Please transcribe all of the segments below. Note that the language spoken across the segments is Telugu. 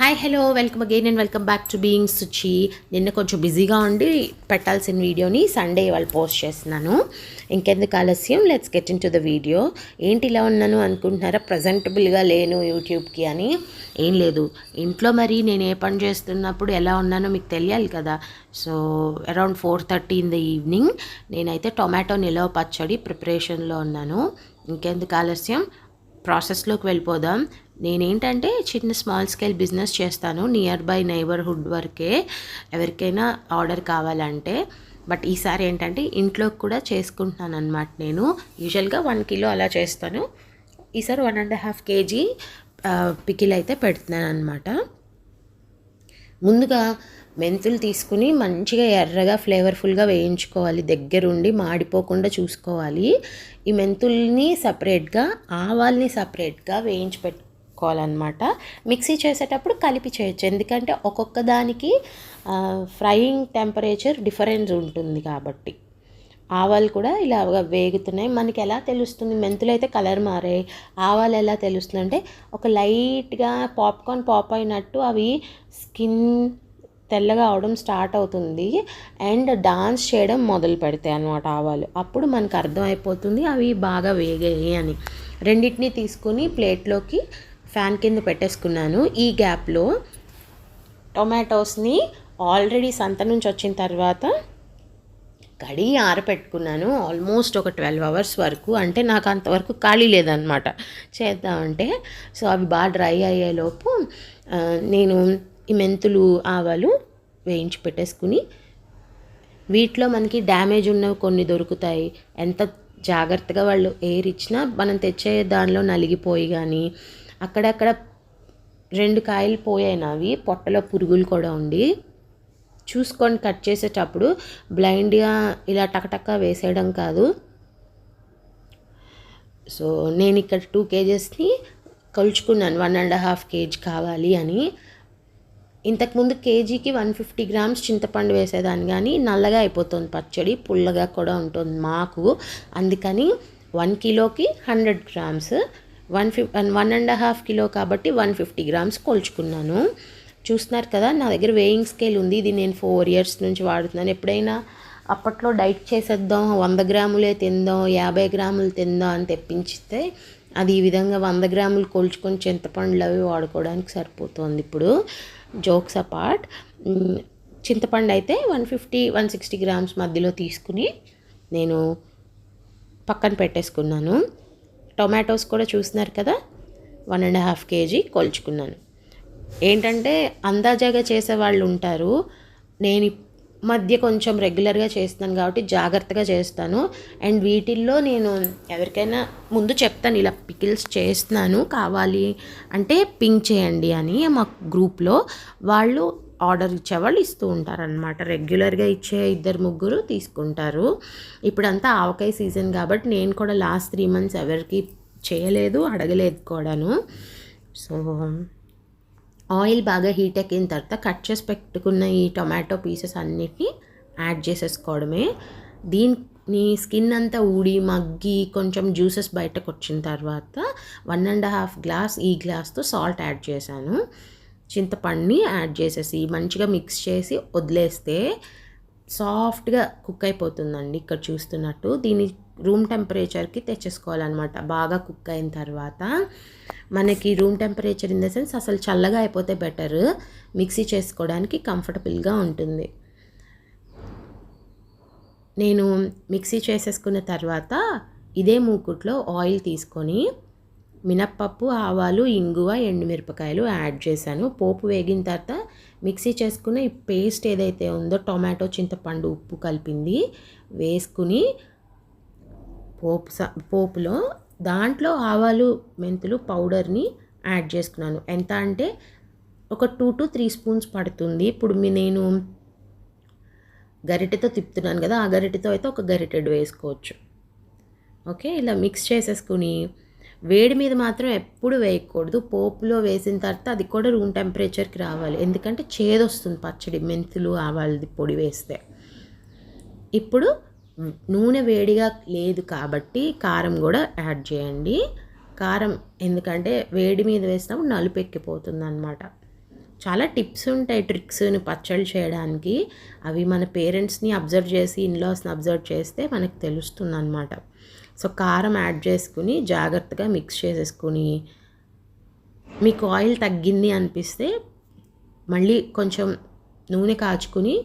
Hi hello welcome again and welcome back to being Suchi నిన్న కొంచెం బిజీగా ఉండి పెట్టాల్సిన వీడియోని సండే ఇవాళ పోస్ట్ చేస్తున్నాను. ఇంకెందుకు ఆలస్యం? Let's get into the video ఏంటి ఇలా ఉన్నాను అనుకుంటున్నారా? ప్రజెంటబుల్గా లేను యూట్యూబ్కి అని. ఏం లేదు. ఇంట్లో మరి నేను ఏ పని చేస్తున్నప్పుడు ఎలా ఉన్నానో మీకు తెలియాలి కదా. So around four thirty in the evening నేనైతే టొమాటో నిలవ పచ్చడి ప్రిపరేషన్లో ఉన్నాను. ఇంకెందుకు ఆలస్యం? ప్రాసెస్లోకి వెళ్ళిపోదాం. నేనేంటంటే చిన్న స్మాల్ స్కేల్ బిజినెస్ చేస్తాను నియర్ బై నైబర్హుడ్ వరకే ఎవరికైనా ఆర్డర్ కావాలంటే. బట్ ఈసారి ఏంటంటే ఇంట్లోకి కూడా చేసుకుంటున్నాను అనమాట నేను యూజువల్గా వన్ కిలో అలా చేస్తాను. ఈసారి one and half KG pickle అయితే పెడుతున్నాను అనమాట ముందుగా మెంతులు తీసుకుని మంచిగా ఎర్రగా ఫ్లేవర్ఫుల్గా వేయించుకోవాలి. దగ్గరుండి మాడిపోకుండా చూసుకోవాలి. ఈ మెంతుల్ని సపరేట్గా ఆవాల్ని సపరేట్గా వేయించి పెట్టు పెట్టుకోవాలన్నమాట. మిక్సీ చేసేటప్పుడు కలిపి చేయొచ్చు. ఎందుకంటే ఒక్కొక్క దానికి ఫ్రైయింగ్ టెంపరేచర్ డిఫరెన్స్ ఉంటుంది కాబట్టి. ఆవాలు కూడా ఇలాగా వేగుతున్నాయి. మనకి ఎలా తెలుస్తుంది? మెంతులు అయితే కలర్ మారాయి ఆవాలు ఎలా తెలుస్తుంది అంటే ఒక లైట్గా పాప్కార్న్ పాప్ అయినట్టు అవి స్కిన్ తెల్లగా అవడం స్టార్ట్ అవుతుంది. అండ్ డాన్స్ చేయడం మొదలు పెడతాయి అనమాట ఆవాలు. అప్పుడు మనకు అర్థమైపోతుంది అవి బాగా వేగాయి అని. రెండింటిని తీసుకుని ప్లేట్లోకి ఫ్యాన్ కింద పెట్టేసుకున్నాను. ఈ గ్యాప్లో టొమాటోస్ని ఆల్రెడీ సంత నుంచి వచ్చిన తర్వాత కడిగి ఆరపెట్టుకున్నాను. ఆల్మోస్ట్ ఒక ట్వెల్వ్ అవర్స్ వరకు. అంటే నాకు అంతవరకు ఖాళీ లేదనమాట చేద్దామంటే. సో అవి బాగా డ్రై అయ్యేలోపు నేను ఈ మెంతులు ఆవాలు వేయించి పెట్టేసుకుని వీటిలో మనకి డ్యామేజ్ ఉన్నవి కొన్ని దొరుకుతాయి. ఎంత జాగ్రత్తగా వాళ్ళు ఎయిర్ ఇచ్చినా మనం తెచ్చే దానిలో నలిగిపోయి కానీ అక్కడక్కడ రెండు కాయలు పోయాయి నావి. పొట్టలో పురుగులు కూడా ఉండి. చూసుకొని కట్ చేసేటప్పుడు బ్లైండ్గా ఇలా టకటక్క వేసేయడం కాదు. సో నేను ఇక్కడ టూ కేజెస్ని కొలుచుకున్నాను. వన్ అండ్ హాఫ్ కేజీ కావాలి అని. ఇంతకుముందు కేజీకి వన్ ఫిఫ్టీ గ్రామ్స్ చింతపండు వేసేదాన్ని కానీ నల్లగా అయిపోతుంది పచ్చడి. పుల్లగా కూడా ఉంటుంది మాకు. అందుకని వన్ కిలోకి hundred grams. One fif one and half kilo కాబట్టి వన్ ఫిఫ్టీ గ్రామ్స్ కొలుచుకున్నాను. చూస్తున్నారు కదా నా దగ్గర వేయింగ్ స్కేల్ ఉంది. ఇది నేను ఫోర్ ఇయర్స్ నుంచి వాడుతున్నాను. ఎప్పుడైనా అప్పట్లో డైట్ చేసేద్దాం వంద గ్రాములే తిందాం యాభై గ్రాములు తిందాం అని తెప్పించితే అది ఈ విధంగా వంద గ్రాములు కొలుచుకొని చింతపండులు అవి వాడుకోవడానికి సరిపోతుంది ఇప్పుడు. Jokes apart. చింతపండు అయితే one fifty one sixty grams మధ్యలో తీసుకుని నేను పక్కన పెట్టేసుకున్నాను. టొమాటోస్ కూడా చూస్తున్నారు కదా? వన్ అండ్ హాఫ్ కేజీ కొలుచుకున్నాను. ఏంటంటే అందాజాగా చేసే వాళ్ళు ఉంటారు. నేను మధ్య కొంచెం రెగ్యులర్గా చేస్తున్నాను కాబట్టి జాగ్రత్తగా చేస్తాను. అండ్ వీటిల్లో నేను ఎవరికైనా ముందు చెప్తాను ఇలా పికిల్స్ చేస్తున్నాను కావాలి అంటే పింక్ చేయండి అని మా గ్రూప్లో. వాళ్ళు ఆర్డర్ ఇచ్చేవాళ్ళు ఇస్తూ ఉంటారనమాట రెగ్యులర్గా ఇచ్చే ఇద్దరు ముగ్గురు తీసుకుంటారు. ఇప్పుడంతా ఆవకాయ సీజన్ కాబట్టి నేను కూడా లాస్ట్ త్రీ మంత్స్ ఎవరికి చేయలేదు అడగలేదు కూడాను. సో ఆయిల్ బాగా హీట్ ఎక్కిన తర్వాత కట్ చేసి పెట్టుకున్న ఈ టొమాటో పీసెస్ అన్నిటినీ యాడ్ చేసేసుకోవడమే. దీని స్కిన్ అంతా ఊడి మగ్గి కొంచెం జ్యూసెస్ బయటకు వచ్చిన తర్వాత వన్ అండ్ హాఫ్ గ్లాస్ ఈ గ్లాస్తో సాల్ట్ యాడ్ చేశాను. చింతపండుని యాడ్ చేసేసి మంచిగా మిక్స్ చేసి వదిలేస్తే సాఫ్ట్గా కుక్ అయిపోతుందండి ఇక్కడ చూస్తున్నట్టు. దీని రూమ్ టెంపరేచర్కి తెచ్చేసుకోవాలన్నమాట. బాగా కుక్ అయిన తర్వాత మనకి room temperature in the sense అసలు చల్లగా అయిపోతే బెటర్. మిక్సీ చేసుకోవడానికి కంఫర్టబుల్గా ఉంటుంది. నేను మిక్సీ చేసేసుకున్న తర్వాత ఇదే మూకుట్లో ఆయిల్ తీసుకొని మినప్పప్పు ఆవాలు ఇంగువ ఎండుమిరపకాయలు యాడ్ చేశాను. పోపు వేగిన తర్వాత మిక్సీ చేసుకున్న ఈ పేస్ట్ ఏదైతే ఉందో టొమాటో చింతపండు ఉప్పు కలిపింది వేసుకుని పోపు పోపులో దాంట్లో ఆవాలు మెంతులు పౌడర్ని యాడ్ చేసుకున్నాను. ఎంత అంటే ఒక టూ టు త్రీ స్పూన్స్ పడుతుంది. ఇప్పుడు మీ నేను గరిటెతో తిప్పుతున్నాను కదా ఆ గరిటెతో అయితే ఒక గరిటెడు వేసుకోవచ్చు. ఓకే? ఇలా మిక్స్ చేసేసుకుని వేడి మీద మాత్రం ఎప్పుడు వేయకూడదు. పోపులో వేసిన తర్వాత అది కూడా రూమ్ టెంపరేచర్కి రావాలి. ఎందుకంటే చేదొస్తుంది పచ్చడి మెంతులు ఆవాలది పొడి వేస్తే. ఇప్పుడు నూనె వేడిగా లేదు కాబట్టి కారం కూడా యాడ్ చేయండి. కారం ఎందుకంటే వేడి మీద వేసినప్పుడు నలుపు ఎక్కిపోతుంది అనమాట చాలా టిప్స్ ఉంటాయి ట్రిక్స్ పచ్చళ్ళు చేయడానికి. అవి మన పేరెంట్స్ని అబ్జర్వ్ చేసి ఇన్లాస్ని అబ్జర్వ్ చేస్తే మనకు తెలుస్తుంది అనమాట సో కారం యాడ్ చేసుకుని జాగ్రత్తగా మిక్స్ చేసేసుకుని మీకు ఆయిల్ తగ్గింది అనిపిస్తే మళ్ళీ కొంచెం నూనె కాచుకుని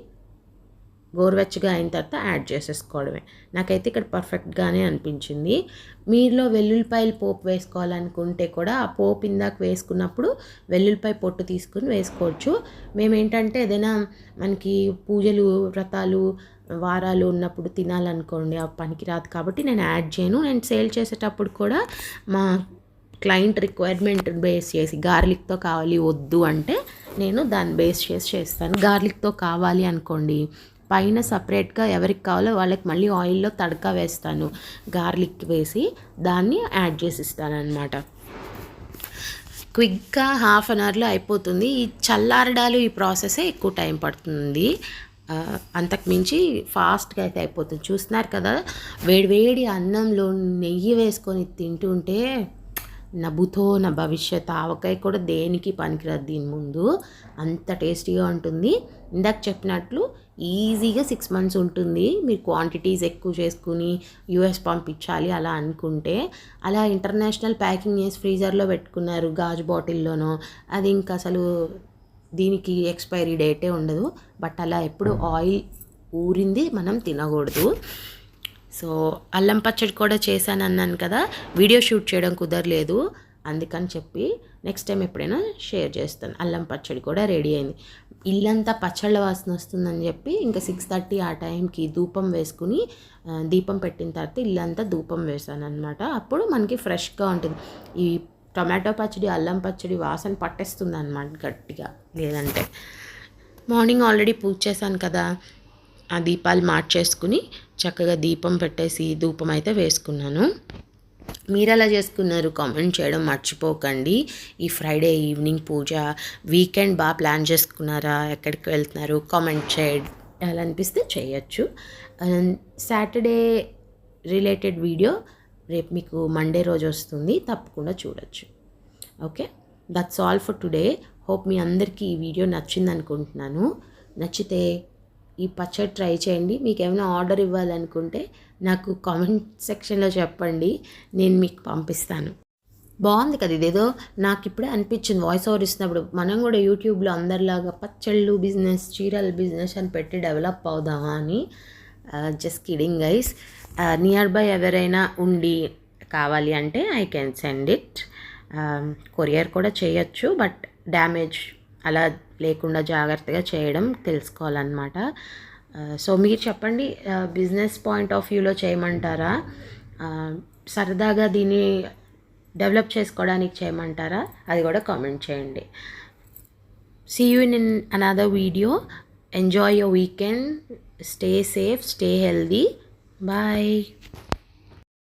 గోరువెచ్చగా అయిన తర్వాత యాడ్ చేసేసుకోవడమే. నాకైతే ఇక్కడ పర్ఫెక్ట్గానే అనిపించింది. మీలో వెల్లుల్లిపాయలు పోపు వేసుకోవాలనుకుంటే కూడా ఆ పోపు ఇందాక వేసుకున్నప్పుడు వెల్లుల్లిపాయ పొట్టు తీసుకుని వేసుకోవచ్చు. మేమేంటంటే ఏదైనా మనకి పూజలు వ్రతాలు వారాలు ఉన్నప్పుడు తినాలనుకోండి ఆ పనికి రాదు కాబట్టి నేను యాడ్ చేయను. నేను సేల్ చేసేటప్పుడు కూడా మా క్లయింట్ రిక్వైర్మెంట్ బేస్ చేసి గార్లిక్తో కావాలి వద్దు అంటే నేను దాన్ని బేస్ చేసి చేస్తాను. గార్లిక్తో కావాలి అనుకోండి పైన సపరేట్గా ఎవరికి కావాలో వాళ్ళకి మళ్ళీ ఆయిల్లో తడక వేస్తాను. గార్లిక్ వేసి దాన్ని యాడ్ చేసి ఇస్తాను అనమాట క్విక్గా హాఫ్ అన్ అవర్లో అయిపోతుంది. ఈ చల్లారడాలు ఈ ప్రాసెసే ఎక్కువ టైం పడుతుంది. అంతకు మించి ఫాస్ట్గా అయితే అయిపోతుంది. చూస్తున్నారు కదా వేడివేడి అన్నంలో నెయ్యి వేసుకొని తింటుంటే నభుతో నా భవిష్యత్ ఆవకాయ కూడా దేనికి పనికిరాదు దీని ముందు. అంత టేస్టీగా ఉంటుంది. ఇందాక చెప్పినట్లు ఈజీగా సిక్స్ మంత్స్ ఉంటుంది. మీరు క్వాంటిటీస్ ఎక్కువ చేసుకుని యూఎస్ పంపించాలి అలా అనుకుంటే. అలా ఇంటర్నేషనల్ ప్యాకింగ్ చేసి ఫ్రీజర్లో పెట్టుకున్నారు గాజు బాటిల్లోనో అది ఇంకా అసలు దీనికి ఎక్స్పైరీ డేటే ఉండదు. బట్ అలా ఎప్పుడు ఆయిల్ ఊరింది మనం తినకూడదు. సో అల్లం పచ్చడి కూడా చేశాను అన్నాను కదా వీడియో షూట్ చేయడం కుదరలేదు. అందుకని చెప్పి నెక్స్ట్ టైం ఎప్పుడైనా షేర్ చేస్తాను. అల్లం పచ్చడి కూడా రెడీ అయింది. ఇల్లంతా పచ్చళ్ళ వాసన వస్తుందని చెప్పి ఇంకా సిక్స్ థర్టీ ఆ టైంకి ధూపం వేసుకుని దీపం పెట్టిన తర్వాత ఇల్లంతా ధూపం వేసాను అనమాట అప్పుడు మనకి ఫ్రెష్గా ఉంటుంది. ఈ టొమాటో పచ్చడి అల్లం పచ్చడి వాసన పట్టేస్తుంది అనమాట గట్టిగా. లేదంటే మార్నింగ్ ఆల్రెడీ పూజ చేశాను కదా ఆ దీపాలు మార్చేసుకుని చక్కగా దీపం పెట్టేసి ధూపం అయితే వేసుకున్నాను. మీరు ఎలా చేసుకున్నారు కామెంట్ చేయడం మర్చిపోకండి. ఈ ఫ్రైడే ఈవినింగ్ పూజ వీకెండ్ బాగా ప్లాన్ చేసుకున్నారా ఎక్కడికి వెళ్తున్నారు కామెంట్ చేయాలనిపిస్తే చేయొచ్చు. సాటర్డే రిలేటెడ్ వీడియో రేపు మీకు మండే రోజు వస్తుంది. తప్పకుండా చూడొచ్చు. Okay that's all for today hope మీ అందరికీ ఈ వీడియో నచ్చింది అనుకుంటున్నాను. నచ్చితే ఈ పచ్చడి ట్రై చేయండి. మీకు ఏమైనా ఆర్డర్ ఇవ్వాలనుకుంటే నాకు కామెంట్ సెక్షన్లో చెప్పండి. నేను మీకు పంపిస్తాను. బాగుంది కదా ఇదేదో? నాకు ఇప్పుడే అనిపించింది. వాయిస్ ఓవర్ ఇస్తున్నప్పుడు మనం కూడా యూట్యూబ్లో అందరిలాగా పచ్చళ్ళు బిజినెస్ చీరల బిజినెస్ అని పెట్టి డెవలప్ అవుదామా అని. Just kidding guys near by ఎవరైనా ఉండి కావాలి అంటే I can send it courier కూడా చేయొచ్చు బట్ డ్యామేజ్ అలా లేకుండా జాగ్రత్తగా చేయడం తెలుసుకోవాలన్నమాట. సో మీరు చెప్పండి బిజినెస్ పాయింట్ ఆఫ్ వ్యూలో చేయమంటారా? సరదాగా దీన్ని డెవలప్ చేసుకోవడానికి చేయమంటారా? అది కూడా కామెంట్ చేయండి. See you in another video enjoy your weekend stay safe stay healthy Bye.